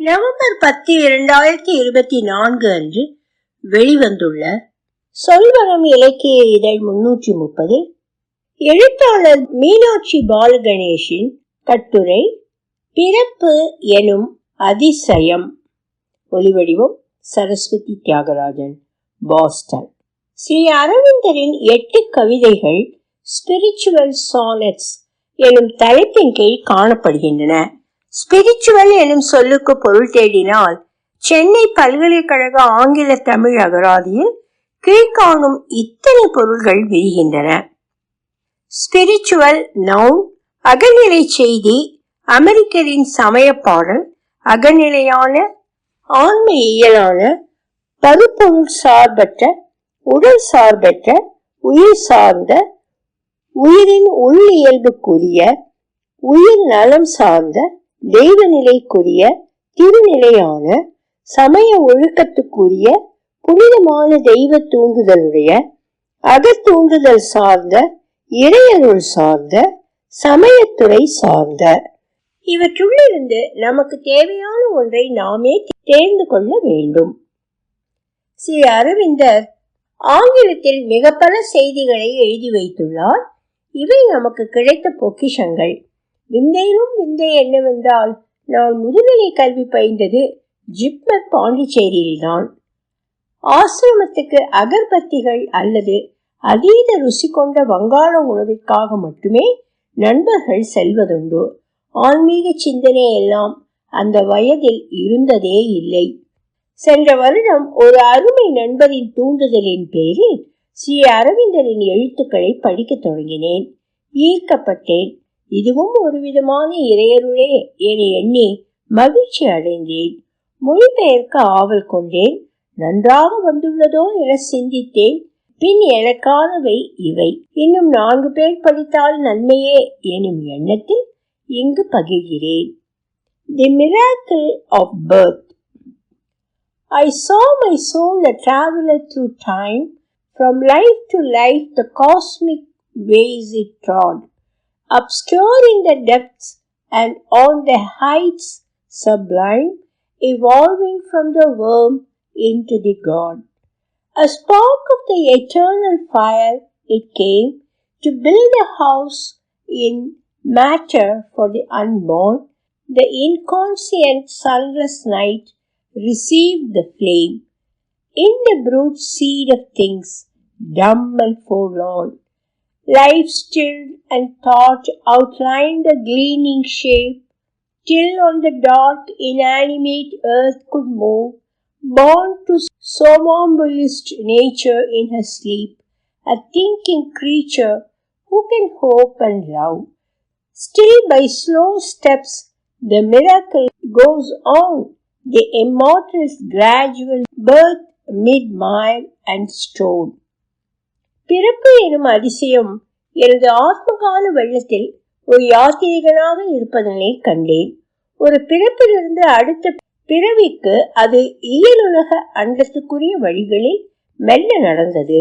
November பத்து இரண்டாயிரத்தி இருபத்தி நான்கு அன்று வெளிவந்துள்ள சொல்வரம் இலக்கிய இதழ் முன்னூற்றி முப்பது எழுத்தாளர் மீனாட்சி பாலகணேஷின் கட்டுரை பிறப்பு எனும் அதிசயம் ஒலிவடிவம் சரஸ்வதி தியாகராஜன் பாஸ்டன். ஸ்ரீ அரவிந்தரின் எட்டு கவிதைகள் ஸ்பிரிச்சுவல் சானட்ஸ் எனும் தலைப்பின் கீழ் காணப்படுகின்றன. ஸ்பிரிச்சுவல் எனும் சொல்லுக்கு பொருள் தேடினால் சென்னை பல்கலைக்கழக ஆங்கில தமிழ் அகராதியில் கீழ்காணும் இத்தனை பொருள்கள் விரிகின்றன. ஸ்பிரிச்சுவல் நவுன் அகநிலை செய்தி அமெரிக்கரின் சமய பாடல் அகநிலையான ஆன்மீயியலான பருப்பொருள் சார்பற்ற உடல் சார்பற்ற உயிர் சார்ந்த உயிரின் உள் இயல்புக்குரிய உயிர் நலம் சார்ந்த தெய்வ நிலைக்குரிய திருநிலையான சமய ஒழுக்கத்துக்குரிய புனிதமான தெய்வ தூண்டுதலுடைய அகத்தூண்டுதல் சார்ந்த இறையருள் சார்ந்த சமயத்துறை சார்ந்த. இவற்றுள்ளிருந்து நமக்கு தேவையான ஒன்றை நாமே தேர்ந்து கொள்ள வேண்டும். ஸ்ரீ அரவிந்தர் ஆங்கிலத்தில் மிக பல செய்திகளை எழுதி வைத்துள்ளார். இவை நமக்கு கிடைத்த பொக்கிஷங்கள். விந்தையிலும் விந்தை என்னவென்றால் நான் முதுநிலை கல்வி பயின்றது ஜிப்மர் பாண்டிச்சேரியில்தான். ஆசிரமத்துக்கு அகர்பத்திகள் அல்லது அதீத ருசி கொண்ட வங்காள உணவிற்காக மட்டுமே நண்பர்கள் செல்வதுண்டு. ஆன்மீக சிந்தனை எல்லாம் அந்த வயதில் இருந்ததே இல்லை. சென்ற வருடம் ஒரு அருமை நண்பரின் தூண்டுதலின் பேரில் ஸ்ரீ அரவிந்தரின் எழுத்துக்களை படிக்க தொடங்கினேன். ஈர்க்கப்பட்டேன். இதுவும் ஒரு விதமான இறையருளே என எண்ணி மகிழ்ச்சி அடைந்தேன். மொழிபெயர்க்க ஆவல் கொண்டேன். நன்றாக வந்துள்ளதோ என சிந்தித்தேன். பின் எனக்கானவை இவை. இன்னும் நான்கு பேர் படித்தால் நன்மையே எனும் எண்ணத்தில் இங்கு பகிர்கிறேன். The miracle of birth I saw my soul a traveller through time from life to life the cosmic ways it trod obscure in the depths and on the heights sublime, evolving from the worm into the God. A spark of the eternal fire it came to build a house in matter for the unborn. The inconscient sunless night received the flame. In the brute seed of things, dumb and forlorn, life stilled and thought outlined the gleaming shape, till on the dark inanimate earth could move, born to somnambulist nature in her sleep, a thinking creature who can hope and love. Still by slow steps the miracle goes on, the immortal's gradual birth mid mire and stone. பிறப்பு எனும் அதிசயம். எனது ஆத்மகால வெள்ளத்தில் ஒரு யாத்திரிகனாக இருப்பதனை கண்டேன். ஒரு பிறப்பிலிருந்து அடுத்த பிறவிக்கு அது இயலுலக அண்டத்துக்குரிய வழிகளில் மெல்ல நடந்தது.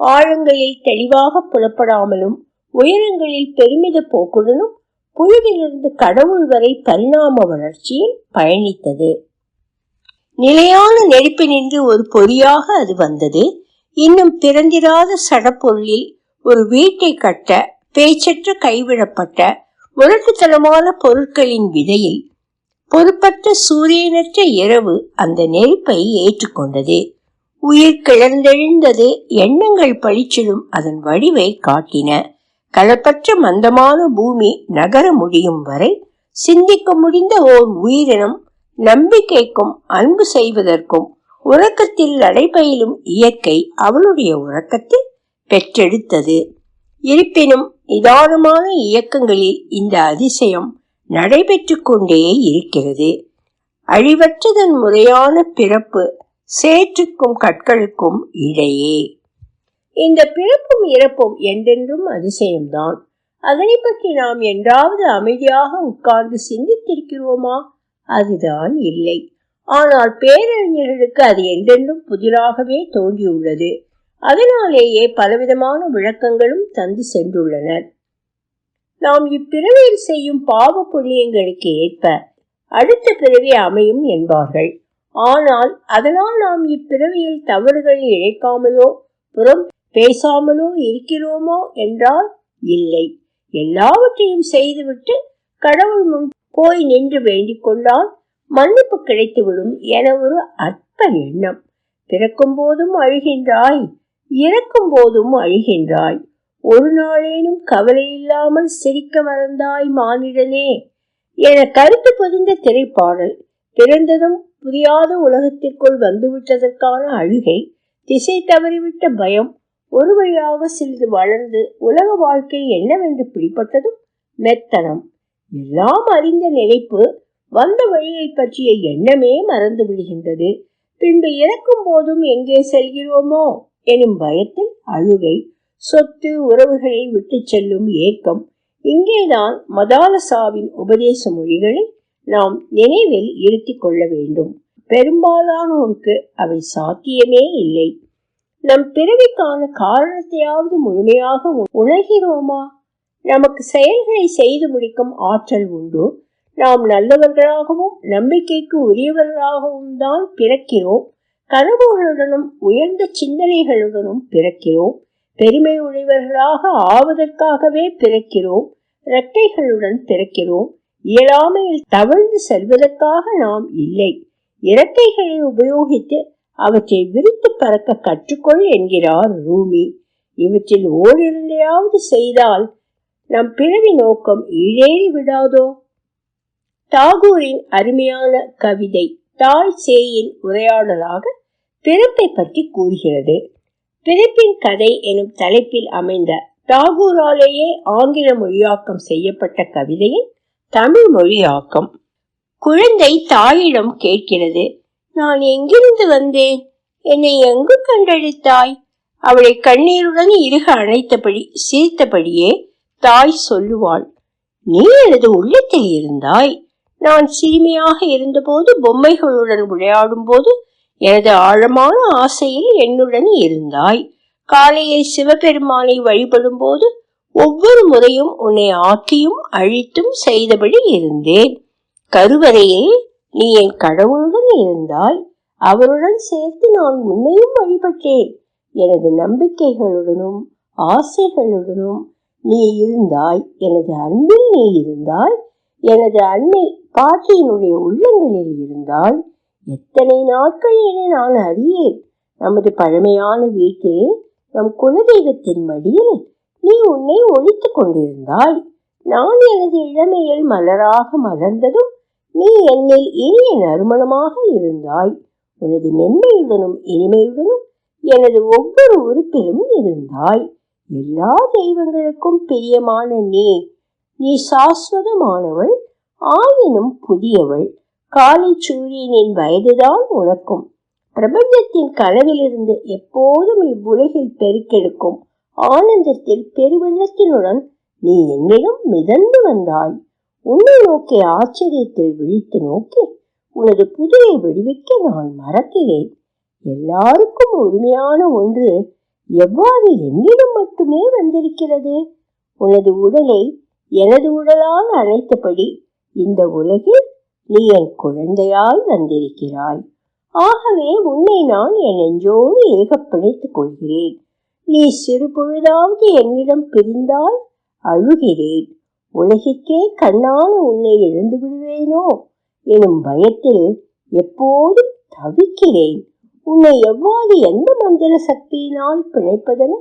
ஆழங்களில் தெளிவாக புலப்படாமலும் உயரங்களில் பெருமித போக்குடனும் புழுவிலிருந்து கடவுள் வரை பரிணாம வளர்ச்சியில் பயணித்தது. நிலையான நெருப்பினின்று ஒரு பொறியாக அது வந்தது. இன்னும் பிறந்திராத சடப்பொருளில் ஒரு வீட்டை கட்ட பேச்சற்ற கைவிடப்பட்ட முரட்டுத்தனமான பொருட்களின் விதையில் பொறுப்பற்ற சூரியனற்ற இரவு அந்த நெருப்பை ஏற்றுக்கொண்டது. உயிர் கிளர்ந்தெழுந்தது எண்ணங்கள் பழிச்சிடும் அதன் வடிவை காட்டின. கலப்பற்ற மந்தமான பூமி நகர முடியும் வரை சிந்திக்க முடிந்த ஓர் உயிரினம் நம்பிக்கைக்கும் அன்பு செய்வதற்கும் உறக்கத்தில் நடைபயிலும் இயற்கை அவளுடைய உறக்கத்தில் பெற்றெடுத்தது. இருப்பினும் நிதானமான இயக்கங்களில் இந்த அதிசயம் நடைபெற்று கொண்டே இருக்கிறது. அழிவற்றதன் முறையான பிறப்பு சேற்றுக்கும் கற்களுக்கும் இடையே. இந்த பிறப்பும் இறப்பும் என்றென்றும் அதிசயம்தான். அதனை பற்றி நாம் என்றாவது அமைதியாக உட்கார்ந்து சிந்தித்திருக்கிறோமா? அதுதான் இல்லை. ஆனால் பேரறிஞர்களுக்கு அது என்றென்றும் புதிராகவே தோன்றியுள்ளது. அதனாலேயே பலவிதமான விளக்கங்களும் தந்து சென்றுள்ளனர் நாம் இப்பிறவியில் செய்யும் பாவ புண்ணியங்களுக்கு ஏற்ப அடுத்த பிறவி அமையும் என்பார்கள். ஆனால் அதனால் நாம் இப்பிறவியில் தவறுகள் இழைக்காமலோ புறம் பேசாமலோ இருக்கிறோமோ என்றால் இல்லை. எல்லாவற்றையும் செய்துவிட்டு கடவுள் முன் போய் நின்று வேண்டிக் கொண்டால் மன்னிப்பு கிடைத்துவிடும் என ஒரு அற்ப எண்ணம். பிறக்கும் போதும் அழுகின்றாய் இறக்கும் போதும் அழுகின்றாய். ஒரு நாளேனும் கவலை இல்லாமல் சிரிக்க மறந்தாய் மானிடனே என கருத்து பதிந்த திரைப்பாடல் பிறந்ததும் புரியாத உலகத்திற்குள் வந்துவிட்டதற்கான அழுகை திசை தவறிவிட்ட பயம் ஒரு வழியாக சிறிது வளர்ந்து உலக வாழ்க்கை என்னவென்று பிடிப்பட்டதும் மெத்தனம். எல்லாம் அறிந்த நினைப்பு வந்த வழியை பற்றிய எண்ணமே மறந்து விடுகின்றது. பின்பு இறக்கும் போதும் எங்கே செல்கிறோமோ எனும் பயத்தில் அழுகை சொத்து உறவுகளை விட்டு செல்லும் ஏக்கம் இங்கேதான் மதாலசாவின் உபதேச மொழிகளை நாம் நினைவில் இருத்திக் கொள்ள வேண்டும். பெரும்பாலானோருக்கு அவை சாத்தியமே இல்லை. நம் பிறவிக்கான காரணத்தையாவது முழுமையாக உணர்கிறோமா? நமக்கு செயல்களை செய்து முடிக்கும் ஆற்றல் உண்டு? நாம் நல்லவர்களாகவும் நம்பிக்கைக்கு உரியவர்களாகவும் தான் பிறக்கிறோம். கனவுகளுடனும் உயர்ந்த சிந்தனைகளுடனும் பிறக்கிறோம். பெருமை உடையவர்களாக ஆவதற்காகவே பிறக்கிறோம். இரட்டைகளுடன் பிறக்கிறோம். இயலாமையில் தவழ்ந்து செல்வதற்காக நாம் இல்லை. இறக்கைகளை உபயோகித்து அவற்றை விரித்து பறக்க கற்றுக்கொள் என்கிறார் ரூமி. இவற்றில் ஓரிரண்டையாவது செய்தால் நம் பிறவி நோக்கம் ஈழேறி விடாதோ? தாகூரின் அருமையான கவிதை தாய் சேயின் உரையாடலாக பிறப்பை பற்றி கூறுகிறது. பிறப்பின் கதை எனும் தலைப்பில் அமைந்த தாகூராலேயே ஆங்கில மொழியாக்கம் செய்யப்பட்ட கவிதையின் தமிழ் மொழியாக்கம். குழந்தை தாயிடம் கேட்கிறது நான் எங்கிருந்து வந்தேன்? என்னை எங்கு கண்டழித்தாய் அவளை கண்ணீருடன் இருக அணைத்தபடி சிரித்தபடியே தாய் சொல்லுவாள் நீ எனது உள்ளத்தில் இருந்தாய். நான் சிறுமியாக இருந்தபோது பொம்மைகளுடன் விளையாடும் போது எனது ஆழமான ஆசையில் என்னுடன் இருந்தாய். காலையில் சிவபெருமானை வழிபடும் போது ஒவ்வொரு முறையும் உன்னை ஆக்கியும் அழித்தும் செய்தபடி இருந்தேன். கருவறையில் நீ என் கடவுளுடன் இருந்தாய். அவருடன் சேர்த்து நான் உன்னையும் வழிபட்டேன். எனது நம்பிக்கைகளுடனும் ஆசைகளுடனும் நீ இருந்தாய். எனது அன்பில் நீ இருந்தாய். எனது அன்னை பாட்டியினுடைய உள்ளங்களில் இருந்தாய் எத்தனை நாட்கள் என நான் அறியேன். நமது பழமையான வீட்டில் நம் குலதெய்வத்தின் மடியில் நீ உன்னை ஒழித்துக் கொண்டிருந்தாய். நான் எனது இளமையில் மலராக மலர்ந்ததும் நீ என்னில் இனிய நறுமணமாக இருந்தாய். உனது மென்மையுடனும் இனிமையுடனும் எனது ஒவ்வொரு உறுப்பிலும் இருந்தாய். எல்லா தெய்வங்களுக்கும் பிரியமான நீ நீ சாஸ்வதமானவள் ஆயினும் புதியவள் காலை சூரியனின் வயதுதான் உனக்கும். பிரபஞ்சத்தின் கனவிலிருந்து எப்போதும் இவ்வுலகில் பெருக்கெடுக்கும் ஆனந்தத்தில் பெருவெள்ளத்தினுடன் நீ என்னிடம் மிதந்து வந்தாய். உன்னை நோக்கி ஆச்சரியத்தில் விழித்து நோக்கி உனது புதிரை விடுவிக்க நான் மறக்கிறேன். எல்லாருக்கும் உரிமையான ஒன்று எவ்வாறு என்னிடம் மட்டுமே வந்திருக்கிறது? உனது உடலை எனது உடலால் அழைத்தபடி இந்த உலகில் நீ என் குழந்தையாய் வந்திருக்கிறாய். ஆகவே உன்னை நான் என் நெஞ்சோடு இருக கொள்கிறேன். நீ சிறு பொழுதாவது என்னிடம் பிரிந்தால் அழுகிறேன். உலகிற்கே கண்ணான உன்னை இழந்து விடுவேனோ? எனும் பயத்தில் எப்போதும் தவிக்கிறேன். உன்னை எவ்வாறு எந்த மந்திர சக்தியினால் பிழைப்பதென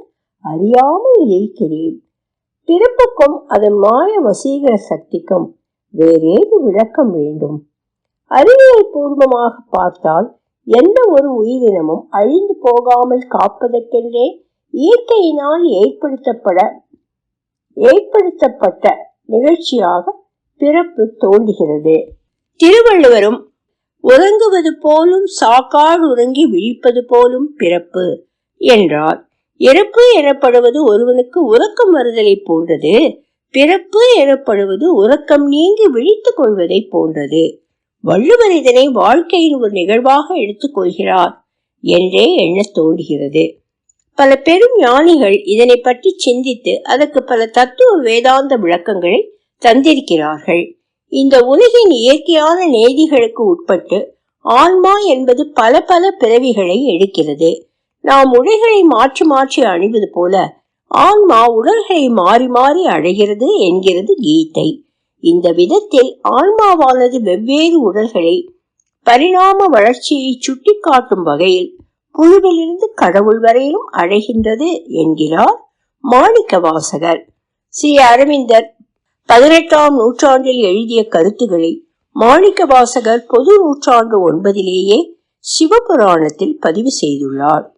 அறியாமல் இருக்கிறேன். பிறப்புக்கும் அதன் மாய வசீகர சக்திக்கும் வேறேது விளக்கம் வேண்டும்? அறிவியல் பூர்வமாக பார்த்தால் எந்த ஒரு உயிரினமும் அழிந்து போகாமல் காப்பதற்கென்றே இயற்கையினால் ஏற்படுத்தப்பட ஏற்படுத்தப்பட்ட நிகழ்ச்சியாக பிறப்பு தோன்றுகிறது. திருவள்ளுவரும் உறங்குவது போலும் சாக்காடு உறங்கி விழிப்பது போலும் பிறப்பு என்றார். இறப்பு எனப்படுவது ஒருவனுக்கு உறக்கம் வருதலை போன்றது. பிறப்பு எனப்படுவது உறக்கம் நீங்கி விழித்துக் கொள்வதை போன்றது. வள்ளுவர் இதனை வாழ்க்கையின் ஒரு நிகழ்வாக எடுத்துக் கொள்கிறார் என்றே எண்ணத் தோன்றுகிறது. பல பெரும் ஞானிகள் இதனை பற்றி சிந்தித்து அதற்கு பல தத்துவ வேதாந்த விளக்கங்களை தந்திருக்கிறார்கள். இந்த உலகின் இயற்கையான நேதிகளுக்கு உட்பட்டு ஆன்மா என்பது பல பல பிறவிகளை எடுக்கிறது. நாம் உடைகளை மாற்றி மாற்றி அணிவது போல ஆன்மா உடல்களை மாறி மாறி அழைகிறது என்கிறது கீதை. இந்த விதத்தில் ஆன்மாவானது வெவ்வேறு உடல்களை பரிணாம வளர்ச்சியை சுட்டிக்காட்டும் வகையில் புழுவிலிருந்து கடவுள் வரையிலும் அழைகின்றது என்கிறார் மாணிக்க வாசகர். ஸ்ரீ அரவிந்தர் பதினெட்டாம் நூற்றாண்டில் எழுதிய கருத்துக்களை மாணிக்க வாசகர் பொது நூற்றாண்டு ஒன்பதிலேயே சிவபுராணத்தில் பதிவு செய்துள்ளார்.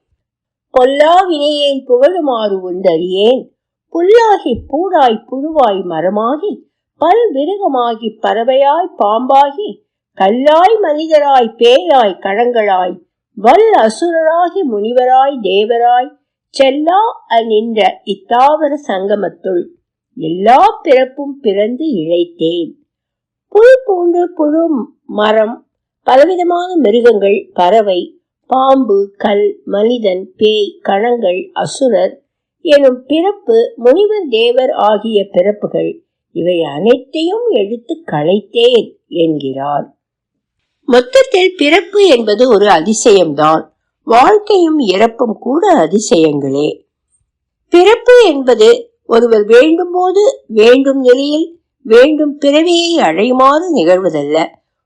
பொல்லா வினையேன் புகழுமாறு ஒன்றறியேன் புல்லாகி பூடாய் புழுவாய் மரமாகி பல் விருகமாகி பறவையாய் பாம்பாகி கல்லாய் மனிதராய் பேயாய் கழங்களாய் வல் அசுரராகி முனிவராய் தேவராய் செல்லா அநின்ற இத்தாவர சங்கமத்துள் எல்லா பிறப்பும் பிறந்து இழைத்தேன். புல் பூண்டு புழு மரம் பலவிதமான மிருகங்கள் பறவை பாம்பு கல் மனிதன் பேய் கணங்கள் அசுரர் எனும் பிறப்பு முனிவர் தேவர் ஆகிய பிறப்புகள். இவை அனைத்தையும் எடுத்து களைத்தேன் என்கிறார். மொத்தத்தில் பிறப்பு என்பது ஒரு அதிசயம்தான். வாழ்க்கையும் இறப்பும் கூட அதிசயங்களே. பிறப்பு என்பது ஒருவர் வேண்டும் போது வேண்டும் நிலையில் வேண்டும் பிறவியை அடையுமாறு நிகழ்வதல்ல.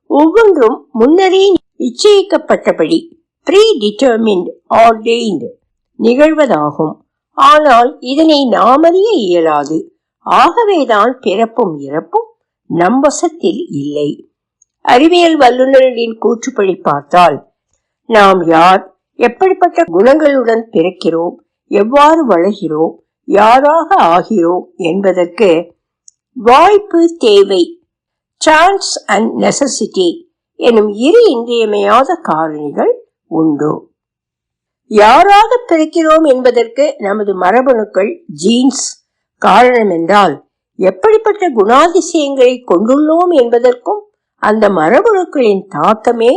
ஒவ்வொன்றும் முன்னரே நிச்சயிக்கப்பட்டபடி. Pre determined ஆர்டெயின்ட் நிகழ்வதாகும். ஆனால் இதனை நாமறிய இயலாது. ஆகவேதான் பிறப்பும் இறப்பும் நம் வசத்தில் இல்லை. அறிவியல் வல்லுநர்களின் கூற்றுப்படி பார்த்தால் நாம் யார் எப்படிப்பட்ட குணங்களுடன் பிறக்கிறோம் எவ்வாறு வளர்கிறோம் யாராக ஆகிறோம் என்பதற்கு வாய்ப்பு தேவை. சான்ஸ் அண்ட் நெசசிட்டி எனும் இரு இன்றியமையாத காரணிகள் உண்டு. யாராக பிறக்கிறோம் என்பதற்கு நமது மரபணுக்கள் ஜீன்ஸ் காரணம் என்றால் எப்படிப்பட்ட குணாதிசயங்களை கொண்டுள்ளோம் என்பதற்கும் அந்த மரபணுக்களின் தாக்கமே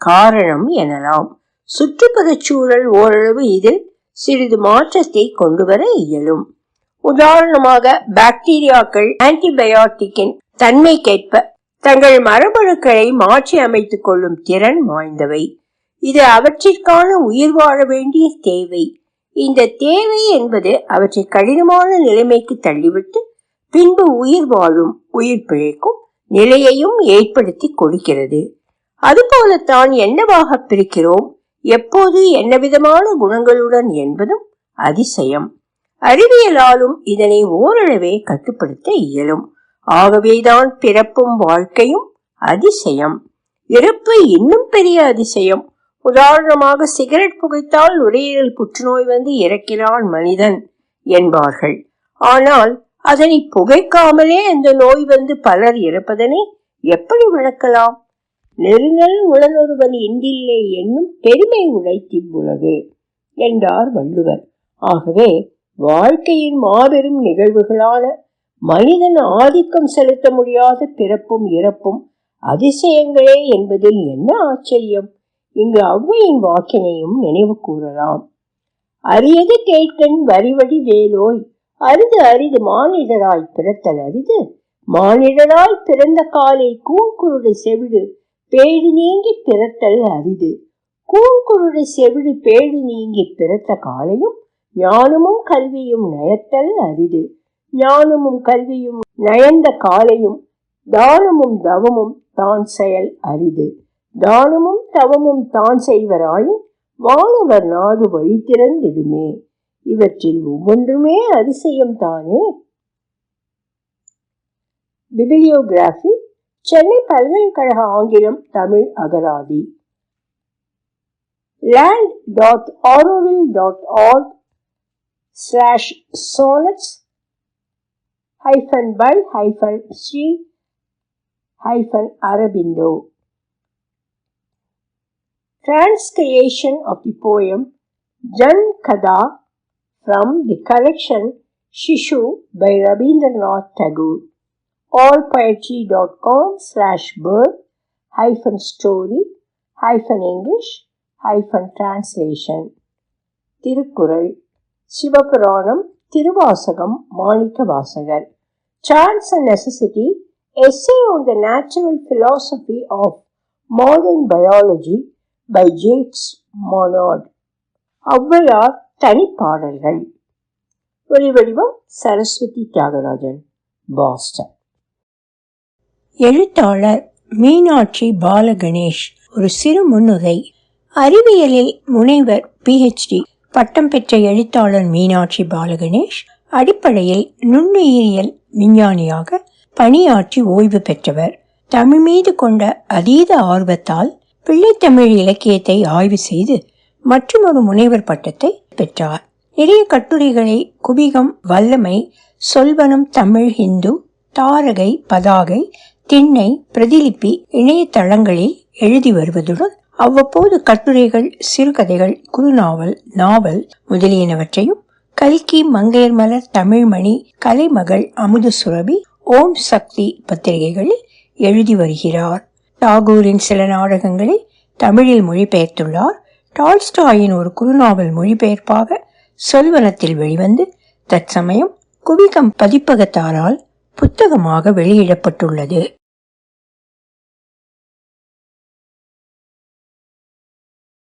காரணம் எனலாம். சுற்றுப்புறச் சூழல் ஓரளவு இதில் சிறிது மாற்றத்தை கொண்டு வர இயலும். உதாரணமாக பாக்டீரியாக்கள் ஆன்டிபயோட்டிக்கின் தன்மைக்கேற்ப தங்கள் மரபணுக்களை மாற்றி அமைத்துக் கொள்ளும் திறன் வாய்ந்தவை. இது அவற்றிற்கான உயிர் வாழ வேண்டிய தேவை. இந்த தேவை என்பது அவற்றை கடினமான நிலைமைக்கு தள்ளிவிட்டு பின்பு உயிர் வாழும் உயிர் பிழைக்கும் நிலையையும் ஏற்படுத்தி கொடுக்கிறது. அதுபோலத்தான் என்னவாக பிரிக்கிறோம்? எப்போது என்ன விதமான குணங்களுடன் என்பதும் அதிசயம். அறிவியலாலும் இதனை ஓரளவே கட்டுப்படுத்த இயலும். ஆகவேதான் பிறப்பும் வாழ்க்கையும் அதிசயம். இறப்பு இன்னும் பெரிய அதிசயம். உதாரணமாக சிகரெட் புகைத்தால் நுரையீரல் புற்றுநோய் வந்து இறக்கிறான் மனிதன் என்பார்கள். ஆனால் அதனை புகைக்காமலே அந்த நோய் வந்து பலர் இறப்பதனை எப்படி விளக்கலாம்? நெருங்கல் உளனொருவன் இன்றில்லை என்னும் பெருமை உழைத்திவ்வுலகு என்றார் வள்ளுவர். ஆகவே வாழ்க்கையின் மாபெரும் நிகழ்வுகளான மனிதன் ஆதிக்கம் செலுத்த முடியாத பிறப்பும் இறப்பும் அதிசயங்களே என்பதில் என்ன ஆச்சரியம்? இங்கு ஔவையின் வாக்கினையும் நினைவு கூறலாம். அரியது கேட்கன் வரிவடி வேலோய் அரிது அரிது மானிடராய் பிறத்தல் அரிது. மானிடராய் பிறந்த காலை கூங்குருடு செவிடு பேடு நீங்கி பிறத்தல் அரிது. கூங்குருடு செவிடு பேடு நீங்கி பிறத்த காலையும் ஞானமும் கல்வியும் நயத்தல் அரிது. ஞானமும் கல்வியும் நயந்த காலையும் தானமும் தவமும் தான் செயல் அரிது. தானமும் தவமும் தான் செய்வராயின் வானவர் நாடு வழி திறந்திடுமே. இவற்றில் ஒவ்வொன்றுமே அதிசயம் தானே? பிபிலியோகிராஃபி சென்னை பல்கலைக்கழக ஆங்கிலம் தமிழ் அகராதி. Land dot auroville dot org slash sonnets hyphen by hyphen Sri hyphen Arabindo. Transcreation of the poem Jan Kada from the collection Shishu by Rabindranath Tagore. allpoetry.com slash bird hyphen story hyphen English hyphen translation. Thirukkural Sivapuranam Thiruvasagam Manikka Vasagar chance and necessity Essay on the Natural Philosophy of Modern Biology by Jacques Monod. Avvaiyar தனிப்பாடல்கள் ஒலிவடிவம் Saraswathi Thiagarajan Boston. எழுத்தாளர் மீனாட்சி பாலகணேஷ் ஒரு சிறு முன்னுரை. அறிவியலில் முனைவர் PhD பட்டம் பெற்ற எழுத்தாளர் மீனாட்சி பாலகணேஷ் அடிப்படையில் நுண்ணுயிரியல் விஞ்ஞானியாக பணியாற்றி ஓய்வு பெற்றவர். தமிழ் மீது கொண்ட அதீத ஆர்வத்தால் பிள்ளைத்தமிழ் இலக்கியத்தை ஆய்வு செய்து மற்றொரு முனைவர் பட்டத்தை பெற்றார். நிறைய கட்டுரைகளை குபிகம் வல்லமை சொல்வனம் தமிழ் ஹிந்து தாரகை பதாகை திண்ணை பிரதிலிப்பி இணையதளங்களில் எழுதி வருவதுடன் அவ்வப்போது கட்டுரைகள் சிறுகதைகள் குறுநாவல் நாவல் முதலியனவற்றையும் கல்கி மங்கையர்மலர் தமிழ்மணி கலைமகள் அமுது சுரபி ஓம் சக்தி பத்திரிகைகளில் எழுதி வருகிறார். டாகூரின் சில நாடகங்களை தமிழில் மொழிபெயர்த்துள்ளார். டால்ஸ்டாயின் ஒரு குறுநாவல் மொழிபெயர்ப்பாக சொல்வனத்தில் வெளிவந்து தற்சமயம் குவிகம் பதிப்பகத்தாரால் புத்தகமாக வெளியிடப்பட்டுள்ளது.